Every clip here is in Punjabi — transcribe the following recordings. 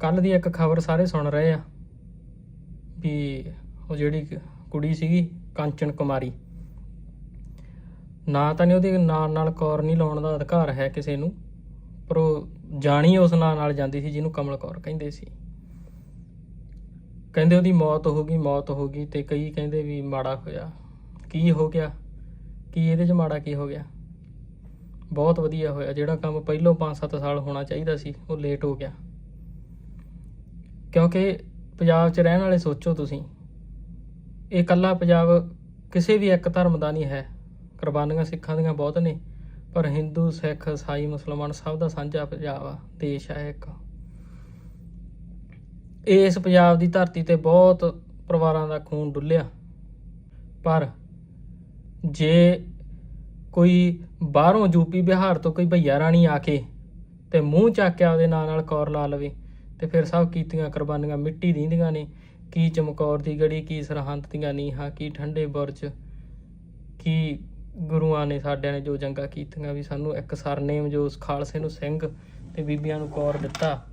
ਕੱਲ ਦੀ ਇੱਕ ਖਬਰ ਸਾਰੇ ਸੁਣ ਰਹੇ ਆ ਵੀ ਉਹ ਜਿਹੜੀ ਕੁੜੀ ਸੀਗੀ, ਕਾਂਚਨ ਕੁਮਾਰੀ। ਨਾ ਤਾਂ ਨਹੀਂ ਉਹਦੇ ਨਾਂ ਨਾਲ ਕੌਰ ਨਹੀਂ ਲਾਉਣ ਦਾ ਅਧਿਕਾਰ ਹੈ ਕਿਸੇ ਨੂੰ, ਪਰ ਉਹ ਜਾਣੀ ਉਸ ਨਾਂ ਨਾਲ ਜਾਂਦੀ ਸੀ ਜਿਹਨੂੰ ਕਮਲ ਕੌਰ ਕਹਿੰਦੇ ਸੀ। ਕਹਿੰਦੇ ਉਹਦੀ ਮੌਤ ਹੋ ਗਈ, ਮੌਤ ਹੋ ਗਈ ਤੇ ਕਈ ਕਹਿੰਦੇ ਵੀ ਮਾੜਾ ਹੋਇਆ। ਕੀ ਹੋ ਗਿਆ? ਕੀ ਇਹਦੇ 'ਚ ਮਾੜਾ ਕੀ ਹੋ ਗਿਆ? ਬਹੁਤ ਵਧੀਆ ਹੋਇਆ। ਜਿਹੜਾ ਕੰਮ ਪਹਿਲੋਂ 5-7 ਸਾਲ ਹੋਣਾ ਚਾਹੀਦਾ ਸੀ, ਉਹ ਲੇਟ ਹੋ ਗਿਆ। ਕਿਉਂਕਿ ਪੰਜਾਬ 'ਚ ਰਹਿਣ ਵਾਲੇ ਸੋਚੋ ਤੁਸੀਂ, ਇਹ ਇਕੱਲਾ ਪੰਜਾਬ ਕਿਸੇ ਵੀ ਇੱਕ ਧਰਮ ਦਾ ਨਹੀਂ ਹੈ। ਕੁਰਬਾਨੀਆਂ ਸਿੱਖਾਂ ਦੀਆਂ ਬਹੁਤ ਨੇ, ਪਰ ਹਿੰਦੂ, ਸਿੱਖ, ਈਸਾਈ, ਮੁਸਲਮਾਨ ਸਭ ਦਾ ਸਾਂਝਾ ਪੰਜਾਬ ਆ, ਦੇਸ਼ ਹੈ ਇੱਕ। ਇਸ ਪੰਜਾਬ ਦੀ ਧਰਤੀ ਤੇ ਬਹੁਤ ਪਰਿਵਾਰਾਂ ਦਾ ਖੂਨ ਡੁੱਲਿਆ। ਪਰ ਜੇ ਕੋਈ ਬਾਹਰੋਂ ਯੂਪੀ ਬਿਹਾਰ ਤੋਂ ਕੋਈ ਭਈਆ ਰਾਣੀ ਆ ਕੇ ਤੇ ਮੂੰਹ ਚੱਕ ਕੇ ਉਹਦੇ ਨਾਂ ਨਾਲ ਕੌਰ ਲਾ ਲਵੇ ਤੇ ਫਿਰ ਸਭ ਕੀਤੀਆਂ ਕੁਰਬਾਨੀਆਂ ਮਿੱਟੀ ਦੀਆਂ ਨੇ, ਕੀ ਚਮਕੌਰ ਦੀ ਗੜੀ, ਕੀ ਸਰਹੰਦ ਦੀਆਂ ਨੀਹਾਂ, ਕੀ ਠੰਡੇ ਬੁਰਜ, ਕੀ ਗੁਰੂਆਂ ਨੇ ਸਾਡਿਆਂ ਨੇ ਜੋ ਜੰਗਾਂ ਕੀਤੀਆਂ ਵੀ ਸਾਨੂੰ ਇੱਕ ਸਰਨੇਮ ਜੋ ਉਸ ਖਾਲਸੇ ਨੂੰ ਸਿੰਘ ਤੇ ਬੀਬੀਆਂ ਨੂੰ ਕੌਰ ਦਿੱਤਾ।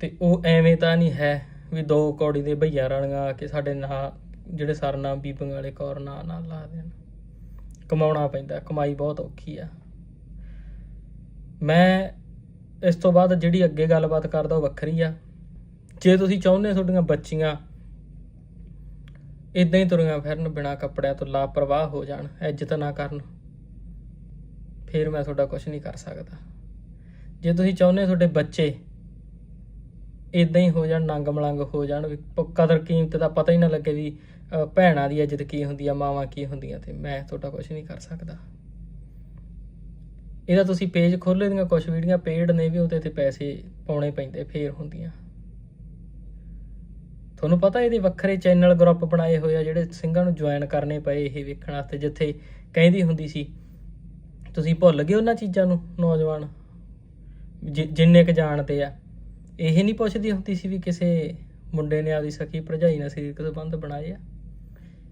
ਤੇ ਉਹ ਐਵੇਂ ਤਾਂ ਨਹੀਂ ਹੈ ਵੀ ਦੋ ਕੌੜੀ ਦੇ ਭਈਆ ਰਾਣੀਆਂ ਆ ਕੇ ਸਾਡੇ ਨਾਂ, ਜਿਹੜੇ ਸਰਨਾਮ ਬੀਬੀਆਂ ਵਾਲੇ ਕੌਰ ਨਾਂ ਨਾਲ ਲਾ ਦੇਣ। ਕਮਾਉਣਾ ਪੈਂਦਾ, ਕਮਾਈ ਬਹੁਤ ਔਖੀ ਆ। ਮੈਂ ਇਸ ਤੋਂ ਬਾਅਦ ਜਿਹੜੀ ਅੱਗੇ ਗੱਲਬਾਤ ਕਰਦਾ ਉਹ ਵੱਖਰੀ ਆ। ਜੇ ਤੁਸੀਂ ਚਾਹੁੰਦੇ ਤੁਹਾਡੀਆਂ ਬੱਚੀਆਂ ਇਦਾਂ ਹੀ ਤੁਰੀਆਂ ਫਿਰਨ ਬਿਨਾ ਕੱਪੜਿਆਂ ਤੋਂ ਲਾਪਰਵਾਹ ਹੋ ਜਾਣ, ਇੱਜ਼ਤ ਨਾ ਕਰਨ, ਫਿਰ ਮੈਂ ਤੁਹਾਡਾ ਕੁਝ ਨਹੀਂ ਕਰ ਸਕਦਾ। ਜੇ ਤੁਸੀਂ ਚਾਹੁੰਦੇ ਤੁਹਾਡੇ ਬੱਚੇ ਇਦਾਂ ਹੀ ਹੋ ਜਾਣ ਨੰਗ ਮਲੰਗ ਹੋ ਜਾਣ, ਵੀ ਕਦਰ ਕੀਮਤ ਦਾ ਪਤਾ ਹੀ ਨਾ ਲੱਗੇ ਵੀ ਭੈਣਾਂ ਦੀ ਇੱਜ਼ਤ ਕੀ ਹੁੰਦੀ ਆ, ਮਾਵਾਂ ਕੀ ਹੁੰਦੀਆਂ ਤੇ ਮੈਂ ਤੁਹਾਡਾ ਕੁਝ ਨਹੀਂ ਕਰ ਸਕਦਾ। ਇਹਦਾ ਤੁਸੀਂ ਪੇਜ ਖੋਲ੍ਹੇ ਦੀਆਂ ਕੁਝ ਵੀਡੀਓ ਪੇਡ ਨੇ ਵੀ ਉਹਦੇ ਤੇ ਪੈਸੇ ਪਾਉਣੇ ਪੈਂਦੇ, ਫੇਰ ਹੁੰਦੀਆਂ। ਤੁਹਾਨੂੰ ਪਤਾ ਇਹਦੇ ਵੱਖਰੇ ਚੈਨਲ ਗਰੁੱਪ ਬਣਾਏ ਹੋਏ ਆ, ਜਿਹੜੇ ਸਿੰਘਾਂ ਨੂੰ ਜੁਆਇਨ ਕਰਨੇ ਪਏ ਇਹ ਵੇਖਣ ਵਾਸਤੇ, ਜਿੱਥੇ ਕਹਿੰਦੀ ਹੁੰਦੀ ਸੀ, ਤੁਸੀਂ ਭੁੱਲ ਗਏ ਉਹਨਾਂ ਚੀਜ਼ਾਂ ਨੂੰ, ਨੌਜਵਾਨ, ਜਿ- ਜਿੰਨੇ ਕ ਜਾਣਦੇ ਆ। ਇਹ ਨਹੀਂ ਪੁੱਛਦੀ ਹੁੰਦੀ ਸੀ ਵੀ ਕਿਸੇ ਮੁੰਡੇ ਨੇ ਆਪਦੀ ਸਖੀ ਭਰਜਾਈ ਨਾਲ ਸਰੀਰਕ ਸੰਬੰਧ ਬਣਾਏ ਆ।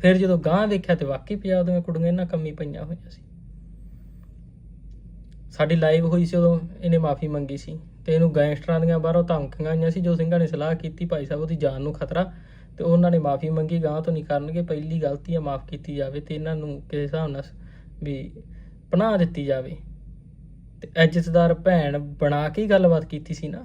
ਫਿਰ ਜਦੋਂ ਗਾਂ ਦੇਖਿਆ ਤੇ ਵਾਕਈ ਪੰਜਾਬ ਦੀਆਂ ਕੁੜੀਆਂ ਇਹਨਾਂ ਕੰਮੀ ਪਈਆਂ ਹੋਈਆਂ ਸੀ। ਸਾਡੀ ਲਾਈਵ ਹੋਈ ਸੀ ਉਦੋਂ, ਇਹਨੇ ਮਾਫੀ ਮੰਗੀ ਸੀ ਤੇ ਇਹਨੂੰ ਗੈਂਗਸਟਰਾਂ ਦੀਆਂ ਬਾਹਰੋਂ ਧਮਕੀਆਂ ਆਈਆਂ ਸੀ ਜੋ ਸਿੰਘਾਂ ਨੇ ਸਲਾਹ ਕੀਤੀ ਭਾਈ ਸਾਹਿਬ ਉਹਦੀ ਜਾਨ ਨੂੰ ਖਤਰਾ ਤੇ ਉਹਨਾਂ ਨੇ ਮਾਫੀ ਮੰਗੀ ਗਾਂ ਤੋਂ ਨਹੀਂ ਕਰਨਗੇ ਪਹਿਲੀ ਗਲਤੀ ਆ ਮਾਫ ਕੀਤੀ ਜਾਵੇ ਤੇ ਇਹਨਾਂ ਨੂੰ ਕਿਸੇ ਹਿਸਾਬ ਨਾਲ ਵੀ ਪਨਾਹ ਦਿੱਤੀ ਜਾਵੇ। ਤੇ ਇੱਜ਼ਤਦਾਰ ਭੈਣ ਬਣਾ ਕੇ ਹੀ ਗੱਲਬਾਤ ਕੀਤੀ ਸੀ ਨਾ।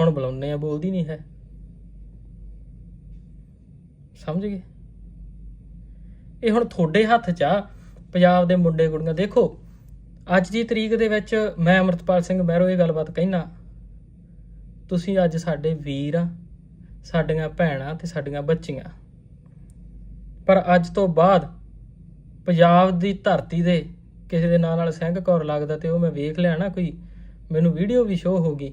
ਹੁਣ ਬੁਲਾਉਂਦੇ ਆ, ਬੋਲਦੀ ਨਹੀਂ ਹੈ। ਸਮਝ ਗਏ? ਇਹ ਹੁਣ ਤੁਹਾਡੇ ਹੱਥ 'ਚ ਆ, ਪੰਜਾਬ ਦੇ ਮੁੰਡੇ ਕੁੜੀਆਂ। ਦੇਖੋ, ਅੱਜ ਦੀ ਤਰੀਕ ਦੇ ਵਿੱਚ ਮੈਂ ਅਮਰਤਪਾਲ ਸਿੰਘ ਮਹਿਰੋ ਇਹ ਗੱਲਬਾਤ ਕਹਿਣਾ ਤੁਸੀਂ ਅੱਜ ਸਾਡੇ ਵੀਰ ਆ, ਸਾਡੀਆਂ ਭੈਣਾਂ ਤੇ ਸਾਡੀਆਂ ਬੱਚੀਆਂ। ਪਰ ਅੱਜ ਤੋਂ ਬਾਅਦ ਪੰਜਾਬ ਦੀ ਧਰਤੀ ਦੇ ਕਿਸੇ ਦੇ ਨਾਂ ਨਾਲ ਸਿੰਘ ਕੌਰ ਲੱਗਦਾ ਤੇ ਉਹ ਮੈਂ ਵੇਖ ਲਿਆ ਨਾ ਕੋਈ, ਮੈਨੂੰ ਵੀਡੀਓ ਵੀ ਸ਼ੋ ਹੋ ਗਈ।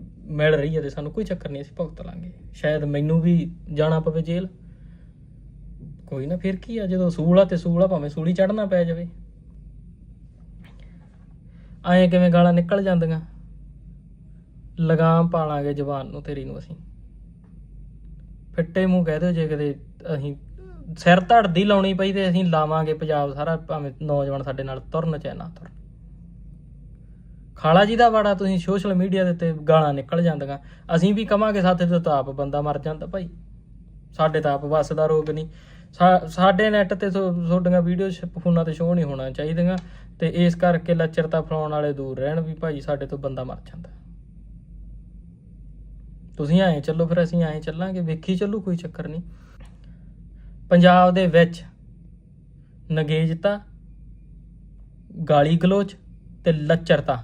ਮਿਲ ਰਹੀ ਹੈ ਤੇ ਸਾਨੂੰ ਕੋਈ ਚੱਕਰ ਨਹੀਂ, ਅਸੀਂ ਭੁਗਤ ਲਾਂਗੇ। ਸ਼ਾਇਦ ਮੈਨੂੰ ਵੀ ਜਾਣਾ ਪਵੇ ਜੇਲ੍ਹ। ਕੋਈ ਨਾ, ਫਿਰ ਕੀ ਆ, ਜਦੋਂ ਸੂਲ ਆ ਤੇ ਸੂਲ ਆ, ਭਾਵੇਂ ਸੂਲੀ ਚੜਨਾ ਪੈ ਜਾਵੇ। ਐਂ ਕਿਵੇਂ ਗਾਲਾਂ ਨਿਕਲ ਜਾਂਦੀਆਂ? ਲਗਾਮ ਪਾ ਲਾਂਗੇ ਜਵਾਨ ਨੂੰ, ਤੇਰੀ ਨੂੰ ਅਸੀਂ। ਫਿੱਟੇ ਮੂੰਹ ਕਹਿ ਦਿਓ, ਜੇ ਕਦੇ ਅਸੀਂ ਸਿਰ ਧੜਦੀ ਲਾਉਣੀ ਪਈ ਤੇ ਅਸੀਂ ਲਾਵਾਂਗੇ ਪੰਜਾਬ ਸਾਰਾ, ਭਾਵੇਂ ਨੌਜਵਾਨ ਸਾਡੇ ਨਾਲ ਤੁਰਨ ਚਾਹੇ ਨਾ ਤੁਰਨ। ਖਾਲਾ ਜੀ ਦਾ ਵਾੜਾ ਤੁਸੀਂ ਸੋਸ਼ਲ ਮੀਡੀਆ ਦੇ ਉੱਤੇ ਗਾਲਾਂ ਨਿਕਲ ਜਾਂਦੀਆਂ। ਅਸੀਂ ਵੀ ਕਵਾਂਗੇ ਸਾਥੇ ਤੋਂ ਤਾਂ ਆਪ ਬੰਦਾ ਮਰ ਜਾਂਦਾ ਭਾਈ। ਸਾਡੇ ਤਾਂ ਆਪ ਵੱਸ ਦਾ ਰੋਗ ਨਹੀਂ। ਸਾ- ਸਾਡੇ ਨੈਟ ਤੇ ਥੋ- ਤੁਹਾਡੀਆਂ ਵੀਡੀਓ ਫੋਨਾਂ ਤੇ ਸ਼ੋਅ ਨਹੀਂ ਹੋਣਾ ਚਾਹੀਦੀਆਂ। ਤੇ ਇਸ ਕਰਕੇ ਲੱਚਰਤਾ ਫਲਾਉਣ ਵਾਲੇ ਦੂਰ ਰਹਿਣ ਵੀ ਭਾਈ, ਸਾਡੇ ਤੋਂ ਬੰਦਾ ਮਰ ਜਾਂਦਾ। ਤੁਸੀਂ ਆਏ ਚੱਲੋ ਫਿਰ, ਅਸੀਂ ਆਏ ਚੱਲਾਂਗੇ। ਵੇਖੀ ਚੱਲੂ, ਕੋਈ ਚੱਕਰ ਨਹੀਂ। ਪੰਜਾਬ ਦੇ ਵਿੱਚ ਨਗੇਜਤਾ ਗਾਲੀ ਗਲੋਚ ਤੇ ਲੱਚਰਤਾ।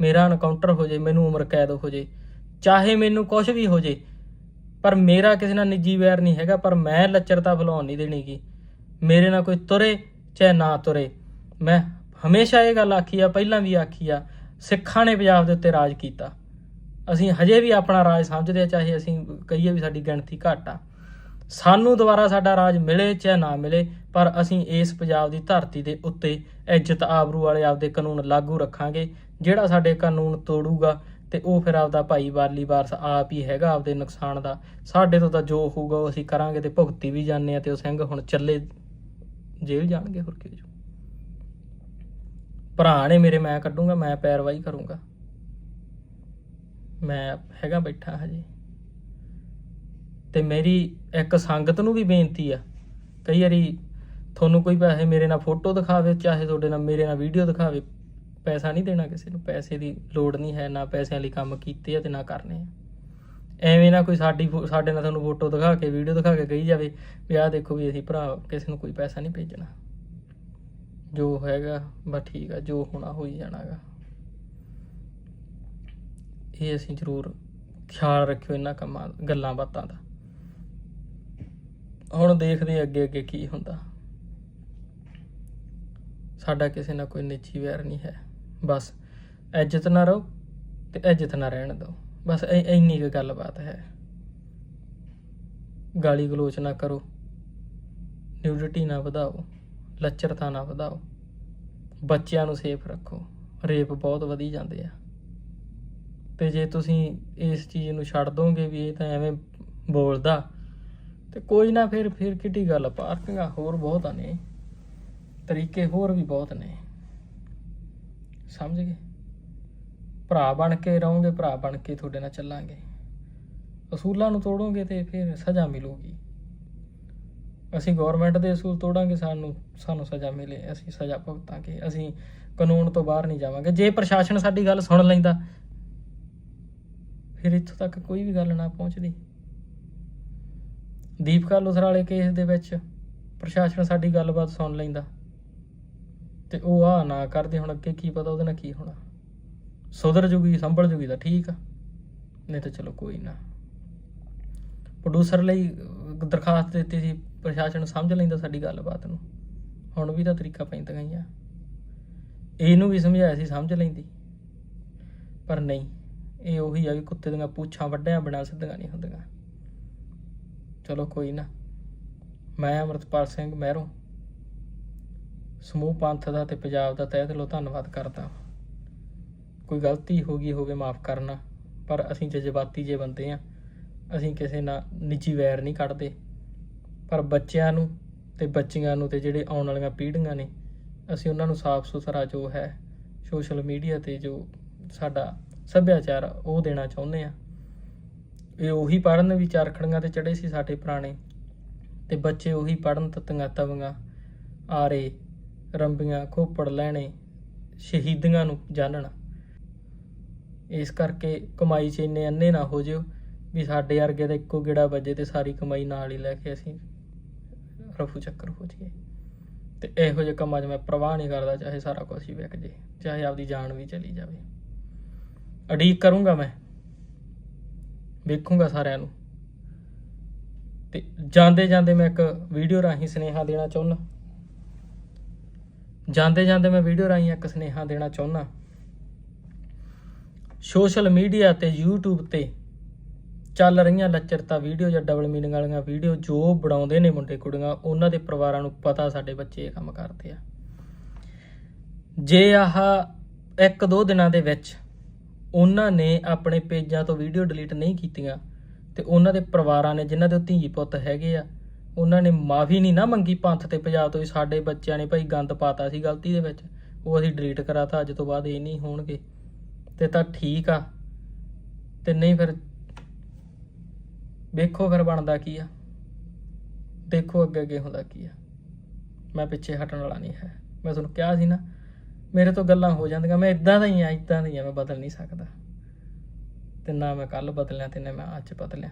ਮੇਰਾ ਐਨਕਾਊਂਟਰ ਹੋ ਜੇ, ਮੈਨੂੰ ਉਮਰ ਕੈਦ ਹੋ ਜੇ, ਚਾਹੇ ਮੈਨੂੰ ਕੁਝ ਵੀ ਹੋ ਜੇ, ਪਰ ਮੇਰਾ ਕਿਸੇ ਨਾਲ ਨਿੱਜੀ ਵੈਰ ਨਹੀਂ ਹੈਗਾ, ਪਰ ਮੈਂ ਲੱਚਰਤਾ ਫਲਾਉਣ ਨਹੀਂ ਦੇਣੀਗੀ ਮੇਰੇ ਨਾਲ ਕੋਈ ਤੁਰੇ ਚਾਹੇ ਨਾ ਤੁਰੇ। ਮੈਂ ਹਮੇਸ਼ਾ ਇਹ ਗੱਲ ਆਖੀ ਆ, ਪਹਿਲਾਂ ਵੀ ਆਖੀ ਆ, ਸਿੱਖਾਂ ਨੇ ਪੰਜਾਬ ਦੇ ਉੱਤੇ ਰਾਜ ਕੀਤਾ। ਅਸੀਂ ਹਜੇ ਵੀ ਆਪਣਾ ਰਾਜ ਸਮਝਦੇ ਆ, ਚਾਹੇ ਅਸੀਂ ਕਹੀਏ ਵੀ ਸਾਡੀ ਗਿਣਤੀ ਘੱਟ ਆ। ਸਾਨੂੰ ਦੁਬਾਰਾ ਸਾਡਾ ਰਾਜ ਮਿਲੇ ਚਾਹੇ ਨਾ ਮਿਲੇ, ਪਰ ਅਸੀਂ ਇਸ ਪੰਜਾਬ ਦੀ ਧਰਤੀ ਦੇ ਉੱਤੇ ਇੱਜ਼ਤ ਆਬਰੂ ਵਾਲੇ ਆਪਦੇ ਕਾਨੂੰਨ ਲਾਗੂ ਰੱਖਾਂਗੇ ਜਿਹੜਾ ਸਾਡੇ ਕਾਨੂੰਨ ਤੋੜੂਗਾ ਤੇ ਉਹ ਫਿਰ ਆਪਦਾ ਭਾਈ ਵਾਲੀ ਵਾਰਸ ਆਪ ਹੀ ਹੈਗਾ ਆਪਦੇ ਨੁਕਸਾਨ ਦਾ। ਸਾਡੇ ਤੋਂ ਤਾਂ ਜੋ ਹੋਊਗਾ ਉਹ ਅਸੀਂ ਕਰਾਂਗੇ ਤੇ ਭੁਗਤੀ ਵੀ ਜਾਂਦੇ ਆ ਤੇ ਉਹ ਸਿੰਘ ਹੁਣ ਚੱਲੇ ਜੇਲ੍ਹ ਜਾਣਗੇ ਹੋਰ ਕੀ ਭਰਾ ਨੇ ਮੇਰੇ ਮੈਂ ਕੱਢੂੰਗਾ, ਮੈਂ ਪੈਰਵਾਈ ਕਰੂੰਗਾ। ਮੈਂ ਹੈਗਾ ਬੈਠਾ ਹਜੇ। ਤੇ ਮੇਰੀ ਇੱਕ ਸੰਗਤ ਨੂੰ ਵੀ ਬੇਨਤੀ ਆ, ਕਈ ਵਾਰੀ ਤੁਹਾਨੂੰ ਕੋਈ ਪੈਸੇ ਮੇਰੇ ਨਾਲ ਫੋਟੋ ਦਿਖਾਵੇ, ਚਾਹੇ ਤੁਹਾਡੇ ਨਾਲ ਮੇਰੇ ਨਾਲ ਵੀਡੀਓ ਦਿਖਾਵੇ ਪੈਸਾ ਨਹੀਂ ਦੇਣਾ ਕਿਸੇ ਨੂੰ, ਪੈਸੇ ਦੀ ਲੋੜ ਨਹੀਂ ਹੈ, ਨਾ ਪੈਸਿਆਂ ਲਈ ਕੰਮ ਕੀਤੇ ਆ ਤੇ ਨਾ ਕਰਨੇ ਆ। ਐਵੇਂ ਨਾ ਕੋਈ ਸਾਡੀ ਫੋ- ਸਾਡੇ ਨਾਲ ਤੁਹਾਨੂੰ ਫੋਟੋ ਦਿਖਾ ਕੇ, ਵੀਡੀਓ ਦਿਖਾ ਕੇ ਕਹੀ ਜਾਵੇ ਵੀ ਆਹ ਦੇਖੋ ਵੀ ਅਸੀਂ ਭਰਾ, ਕਿਸੇ ਨੂੰ ਕੋਈ ਪੈਸਾ ਨਹੀਂ ਭੇਜਣਾ। ਜੋ ਹੈਗਾ, ਬਸ ਠੀਕ ਆ, ਜੋ ਹੋਣਾ ਹੋਈ ਜਾਣਾਗਾ। ਇਹ ਅਸੀਂ ਜ਼ਰੂਰ ਖਿਆਲ ਰੱਖਿਓ ਇਹਨਾਂ ਕੰਮਾਂ, ਗੱਲਾਂ ਬਾਤਾਂ ਦਾ। ਹੁਣ ਦੇਖਦੇ ਅੱਗੇ ਅੱਗੇ ਕੀ ਹੁੰਦਾ। ਸਾਡਾ ਕਿਸੇ ਨਾਲ ਕੋਈ ਨਿੱਜੀ ਵੈਰ ਨਹੀਂ ਹੈ। ਬਸ, ਇੱਜ਼ਤ ਨਾ ਰਹੋ ਤੇ ਇੱਜ਼ਤ ਨਾ ਰਹਿਣ ਦਿਓ। ਬਸ ਇੰਨੀ ਕੁ ਗੱਲਬਾਤ ਹੈ। ਗਾਲੀ ਗਲੋਚ ਨਾ ਕਰੋ। ਨਿਊਡਿਟੀ ਨਾ ਵਧਾਓ। ਲੱਚਰਤਾ ਨਾ ਵਧਾਓ। ਬੱਚਿਆਂ ਨੂੰ ਸੇਫ ਰੱਖੋ। ਰੇਪ ਬਹੁਤ ਵਧੀ ਜਾਂਦੇ ਆ। ਤੇ ਜੇ ਤੁਸੀਂ ਇਸ ਚੀਜ਼ ਨੂੰ ਛੱਡ ਦੋਗੇ ਵੀ ਇਹ ਤਾਂ ਐਵੇਂ ਬੋਲਦਾ, ਤੇ ਕੋਈ ਨਾ ਫਿਰ ਫਿਰ ਕਿੱਡੀ ਗੱਲ ਪਾਰਕਿੰਗਾਂ ਹੋਰ ਬਹੁਤ ਨੇ। ਤਰੀਕੇ ਹੋਰ ਵੀ ਬਹੁਤ ਨੇ। ਸਮਝ ਗਏ? ਭਰਾ ਬਣ ਕੇ ਰਹੋਗੇ, ਭਰਾ ਬਣ ਕੇ ਤੁਹਾਡੇ ਨਾਲ ਚੱਲਾਂਗੇ। ਅਸੂਲਾਂ ਨੂੰ ਤੋੜੋਗੇ ਤੇ ਫਿਰ ਸਜ਼ਾ ਮਿਲੂਗੀ। ਅਸੀਂ ਗਵਰਨਮੈਂਟ ਦੇ ਅਸੂਲ ਤੋੜਾਂਗੇ, ਸਾਨੂੰ ਸਾਨੂੰ ਸਜ਼ਾ ਮਿਲੇ, ਅਸੀਂ ਸਜ਼ਾ ਭੁਗਤਾਂਗੇ, ਅਸੀਂ ਕਾਨੂੰਨ ਤੋਂ ਬਾਹਰ ਨਹੀਂ ਜਾਵਾਂਗੇ। ਜੇ ਪ੍ਰਸ਼ਾਸਨ ਸਾਡੀ ਗੱਲ ਸੁਣ ਲੈਂਦਾ, ਫਿਰ ਇੱਥੋਂ ਤੱਕ ਕੋਈ ਵੀ ਗੱਲ ਨਾ ਪਹੁੰਚਦੀ। ਦੀਪਕਾ ਲੁਸਰਾਲੇ ਕੇਸ ਦੇ ਵਿੱਚ ਪ੍ਰਸ਼ਾਸਨ ਸਾਡੀ ਗੱਲਬਾਤ ਸੁਣ ਲੈਂਦਾ। ਤੇ ਉਹ ਆ ਨਾ ਕਰਦੇ ਹੁਣ ਅੱਗੇ ਕੀ ਪਤਾ ਉਹਦੇ ਨਾਲ ਕੀ ਹੋਣਾ। ਸੁਧਰ ਜੂਗੀ, ਸੰਭਲ ਜੂਗੀ ਤਾਂ ਠੀਕ ਆ। ਨਹੀਂ ਤਾਂ ਚਲੋ ਕੋਈ ਨਾ। ਪ੍ਰੋਡੂਸਰ ਲਈ ਦਰਖਾਸਤ ਦਿੱਤੀ ਸੀ, ਪ੍ਰਸ਼ਾਸਨ ਸਮਝ ਲੈਂਦਾ ਸਾਡੀ ਗੱਲਬਾਤ ਨੂੰ। ਹੁਣ ਵੀ ਤਾਂ ਤਰੀਕਾ ਪੈਂਦਾ ਹੀ ਆ। ਇਹਨੂੰ ਵੀ ਸਮਝਾਇਆ ਸੀ, ਸਮਝ ਲੈਂਦੀ। ਪਰ ਨਹੀਂ, ਇਹ ਉਹੀ ਆ ਵੀ ਕੁੱਤੇ ਦੀਆਂ ਪੂਛਾਂ ਵੱਡਿਆਂ ਬਿਨਾਂ ਸਿੱਧੀਆਂ ਨਹੀਂ ਹੁੰਦੀਆਂ। ਚਲੋ ਕੋਈ ਨਾ। ਮੈਂ ਅਮਰਤਪਾਲ ਸਿੰਘ ਮਹਿਰੋਂ ਸਮੂਹ ਪੰਥ ਦਾ ਤੇ ਪੰਜਾਬ ਦਾ ਤਹਿ ਦਿਲੋਂ ਧੰਨਵਾਦ ਕਰਦਾ ਕੋਈ ਗਲਤੀ ਹੋ ਗਈ ਹੋਵੇ ਮਾਫ ਕਰਨਾ, ਪਰ ਅਸੀਂ ਜਜ਼ਬਾਤੀ ਜੇ ਬੰਦੇ ਆ ਅਸੀਂ ਕਿਸੇ ਨਾਲ ਨਿੱਜੀ ਵੈਰ ਨਹੀਂ ਕੱਢਦੇ। ਪਰ ਬੱਚਿਆਂ ਨੂੰ ਤੇ ਬੱਚੀਆਂ ਨੂੰ ਤੇ ਜਿਹੜੇ ਆਉਣ ਵਾਲੀਆਂ ਪੀੜ੍ਹੀਆਂ ਨੇ, ਅਸੀਂ ਉਹਨਾਂ ਨੂੰ ਸਾਫ਼ ਸੁਥਰਾ ਜੋ ਹੈ, ਸੋਸ਼ਲ ਮੀਡੀਆ ਤੇ ਜੋ ਸਾਡਾ ਸੱਭਿਆਚਾਰ ਉਹ ਦੇਣਾ ਚਾਹੁੰਦੇ ਆ ਇਹ ਉਹੀ ਪੜਨ ਵੀ ਚਰਖੜੀਆਂ ਤੇ ਚੜੇ ਸੀ ਸਾਡੇ ਪੁਰਾਣੇ, ਤੇ ਬੱਚੇ ਉਹੀ ਪੜਨ ਤਤੀਆਂ ਤਵੀਆਂ ਆਰੇ ਰੰਬੀਆਂ ਖੋਪੜ ਲੈਣੇ ਸ਼ਹੀਦੀਆਂ ਨੂੰ ਜਾਣਨ ਇਸ ਕਰਕੇ ਕਮਾਈ 'ਚ ਇੰਨੇ ਅੰਨੇ ਨਾ ਹੋ ਜਿਓ ਵੀ ਸਾਡੇ ਵਰਗੇ ਦਾ ਇੱਕੋ ਗੇੜਾ ਵੱਜੇ ਤੇ ਸਾਰੀ ਕਮਾਈ ਨਾਲ ਹੀ ਲੈ ਕੇ ਅਸੀਂ ਰਫੂ ਚੱਕਰ ਹੋ ਜਾਈਏ। ਤੇ ਇਹੋ ਜਿਹੇ ਕੰਮਾਂ 'ਚ ਮੈਂ ਪ੍ਰਵਾਹ ਨਹੀਂ ਕਰਦਾ, ਚਾਹੇ ਸਾਰਾ ਕੁਝ ਹੀ ਵਿਕ ਜੇ, ਚਾਹੇ ਆਪਦੀ ਜਾਨ ਵੀ ਚਲੀ ਜਾਵੇ। ਅਡੀਕ ਕਰੂੰਗਾ ਮੈਂ। ਵੇਖੂੰਗਾ ਸਾਰਿਆਂ ਨੂੰ। ਤੇ ਜਾਂਦੇ ਜਾਂਦੇ ਮੈਂ ਇੱਕ ਵੀਡੀਓ ਰਾਹੀਂ ਸੁਨੇਹਾ ਦੇਣਾ ਚਾਹੁੰਦਾ ਜਾਂਦੇ ਜਾਂਦੇ ਮੈਂ ਵੀਡੀਓ ਰਾਹੀਂ ਇੱਕ ਸੁਨੇਹਾ ਦੇਣਾ ਚਾਹੁੰਦਾ ਸੋਸ਼ਲ ਮੀਡੀਆ ਤੇ YouTube ਤੇ ਚੱਲ ਰਹੀਆਂ ਲੱਚਰਤਾ ਵੀਡੀਓ ਜਾਂ ਡਬਲ ਮੀਨਿੰਗ ਵਾਲੀਆਂ ਵੀਡੀਓ ਜੋ ਬਣਾਉਂਦੇ ਨੇ ਮੁੰਡੇ ਕੁੜੀਆਂ, ਉਹਨਾਂ ਦੇ ਪਰਿਵਾਰਾਂ ਨੂੰ ਪਤਾ ਸਾਡੇ ਬੱਚੇ ਇਹ ਕੰਮ ਕਰਦੇ ਆ। ਜੇ ਆਹ ਇੱਕ ਦੋ ਦਿਨਾਂ ਦੇ ਵਿੱਚ ਉਹਨਾਂ ਨੇ ਆਪਣੇ ਪੇਜਾਂ ਤੋਂ ਵੀਡੀਓ ਡਿਲੀਟ ਨਹੀਂ ਕੀਤੀਆਂ ਤੇ ਉਹਨਾਂ ਦੇ ਪਰਿਵਾਰਾਂ ਨੇ ਜਿਨ੍ਹਾਂ ਦੇ ਧੀ ਪੁੱਤ ਹੈਗੇ ਆ ਉਹਨਾਂ ਨੇ ਮਾਫੀ ਨਹੀਂ ਨਾ ਮੰਗੀ, ਪੰਥ ਤੇ ਪੰਜਾਬ ਤੋਂ ਵੀ ਸਾਡੇ ਬੱਚਿਆਂ ਨੇ ਭਾਈ ਗੰਦ ਪਾਤਾ ਸੀ ਗਲਤੀ ਦੇ ਵਿੱਚ। ਉਹ ਅਸੀਂ ਡਿਲੀਟ ਕਰਾਤਾ, ਅੱਜ ਤੋਂ ਬਾਅਦ ਇਹ ਨਹੀਂ ਹੋਣਗੇ। ਤੇ ਤਾਂ ਠੀਕ ਆ। ਤੇ ਨਹੀਂ ਫਿਰ ਵੇਖੋ ਫਿਰ ਬਣਦਾ ਕੀ ਆ। ਦੇਖੋ ਅੱਗੇ ਅੱਗੇ ਹੁੰਦਾ ਕੀ ਆ। ਮੈਂ ਪਿੱਛੇ ਹਟਣ ਵਾਲਾ ਨਹੀਂ ਹੈ। ਮੈਂ ਤੁਹਾਨੂੰ ਕਿਹਾ ਸੀ ਨਾ, ਮੇਰੇ ਤੋਂ ਗੱਲਾਂ ਹੋ ਜਾਂਦੀਆਂ। ਮੈਂ ਇਦਾਂ ਦਾ ਹੀ ਆ ਇਦਾਂ ਦਾ ਹੀ ਆ ਮੈਂ ਬਦਲ ਨਹੀਂ ਸਕਦਾ। ਤੇ ਨਾ ਮੈਂ ਕੱਲ ਬਦਲਿਆ ਤੇ ਨਾ ਮੈਂ ਅੱਜ ਬਦਲਿਆ।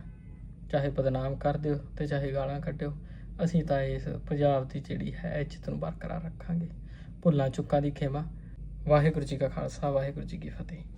ਚਾਹੇ ਬਦਨਾਮ ਕਰ ਦਿਓ ਤੇ ਚਾਹੇ ਗਾਲਾਂ ਕੱਢਿਓ, ਅਸੀਂ ਤਾਂ ਇਸ ਪੰਜਾਬ ਦੀ ਜਿਹੜੀ ਹੈ ਇੱਜ਼ਤ ਨੂੰ ਬਰਕਰਾਰ ਰੱਖਾਂਗੇ। ਭੁੱਲਾਂ ਚੁੱਕਾਂ ਦੀ ਖੇਮਾ। ਵਾਹਿਗੁਰੂ ਜੀ ਕਾ ਖਾਲਸਾ, ਵਾਹਿਗੁਰੂ ਜੀ ਕੀ ਫਤਿਹ।